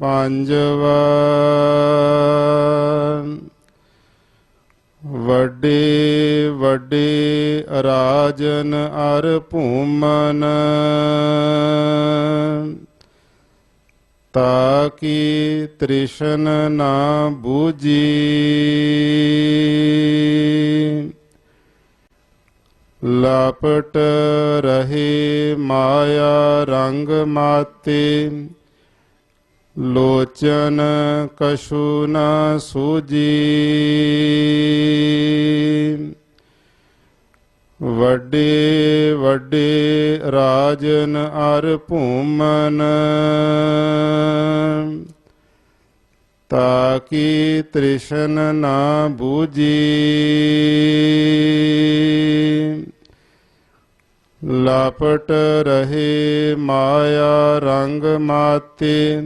ਪੰਜਵਾ ਵੱਡੇ ਵੱਡੇ ਰਾਜਨ ਅਰ ਭੂਮਨ ਤਾਕੀ ਤ੍ਰਿਸ਼ਨ ਨਾ ਬੂਜੀ ਲਾਪਟ ਰਹੇ ਮਾਇਆ ਰੰਗ ਮਾਤੇ ਲੋਚਨ ਕਛੂ ਨਾ ਸੂਜੀ। ਵੱਡੇ ਵੱਡੇ ਰਾਜਨ ਅਰ ਭੂਮਨ। ਤਾਕੀ ਤ੍ਰਿਸ਼ਨ ਨਾ ਬੂਜੀ। ਲਾਪਟ ਰਹੇ ਮਾਇਆ ਰੰਗ ਮਾਤੇ।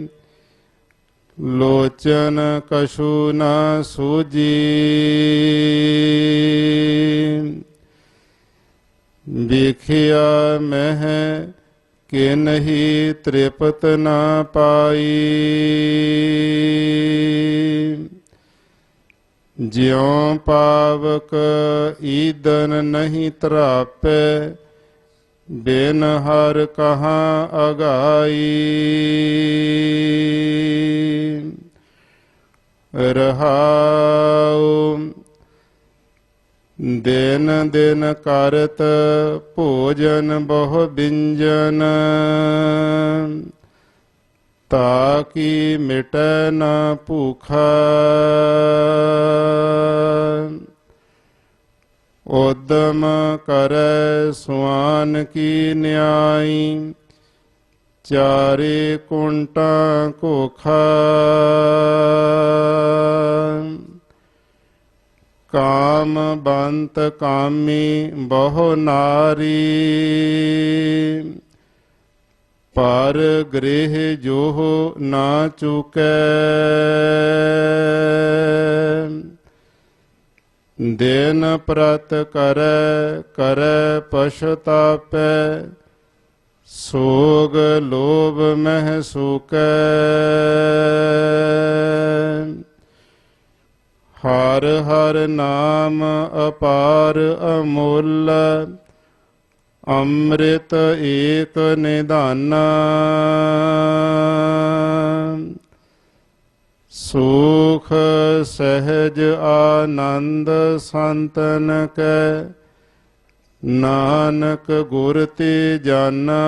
ਲੋਚਨ ਕਛੂ ਨਾ ਸੂਜੀ ਵੇਖਿਆ ਮਹਿ ਕਿ ਨਹੀਂ ਤ੍ਰਿਪਤ ਨਾ ਪਾਈ ਜਿਉ ਪਾਵਕ ਈਦਨ ਨਹੀਂ ਤਰਾਪੈ ਬਿਨ ਹਰ ਕਹਾਂ ਅਗਾਈ ਰਹਾਉ। ਦਿਨ ਦਿਨ ਕਰਤ ਭੋਜਨ ਬਹੁ ਬਿੰਜਨ। ਤਾਕੀ ਮਿਟੈ ਨਾ ਭੂਖਾ। ਉਦਮ ਕਰੈ ਸੁਆਨ ਕੀ ਨਿਆਈ। ਚਾਰੇ ਕੁੰਟਾਂ ਕੋਖਾ ਕਾਮ ਬੰਤ ਕਾਮੀ ਬਹੁ ਨਾਰੀ ਪਰ ਗ੍ਰਹਿ ਜੋ ਨਾ ਚੁਕੈ ਦਿਨ ਪ੍ਰਤ ਕਰੈ ਕਰੈ ਪਛਤਾਪੈ ਸੋਗ ਲੋਭ ਮਹਿ ਸੂਕੈ। ਹਰ ਹਰ ਨਾਮ ਅਪਾਰ ਅਮੁੱਲ, ਅੰਮ੍ਰਿਤ ਏਕ ਨਿਧਾਨਾ। ਸੁਖ ਸਹਿਜ ਆਨੰਦ ਸੰਤਨ ਕੈ। ਨਾਨਕ ਗੁਰ ਤੇ ਜਾਨਾ।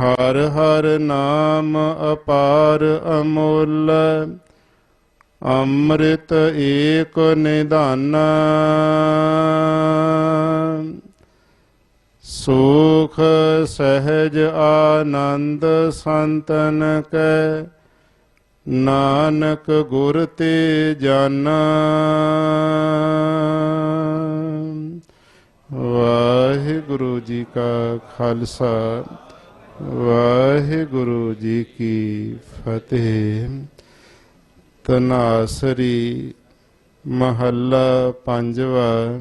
ਹਰ ਹਰ ਨਾਮ ਅਪਾਰ ਅਮੁੱਲ, ਅੰਮ੍ਰਿਤ ਏਕ ਨਿਧਾਨਾ। ਸੁਖ ਸਹਿਜ ਆਨੰਦ ਸੰਤਨ ਕੈ ਨਾਨਕ ਗੁਰ ਤੇ ਜਾਨਾ। ਵਾਹਿਗੁਰੂ ਜੀ ਕਾ ਖਾਲਸਾ, ਵਾਹਿਗੁਰੂ ਜੀ ਕੀ ਫਤਿਹ। ਤਨਾਸਰੀ ਮਹੱਲਾ ਪੰਜਵਾ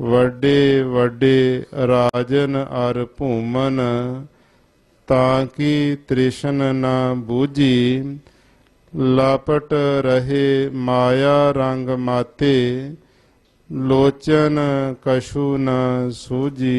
ਵੱਡੇ ਵੱਡੇ ਰਾਜਨ ਅਰ ਭੂਮਨ ਤਾਂ ਕੀ ਤ੍ਰਿਸ਼ਨ ਨਾ ਬੂਝੀ ਲਾਪਟ ਰਹੇ ਮਾਇਆ ਰੰਗ ਮਾਤੇ ਲੋਚਨ ਕਛੂ ਨ ਸੂਜੀ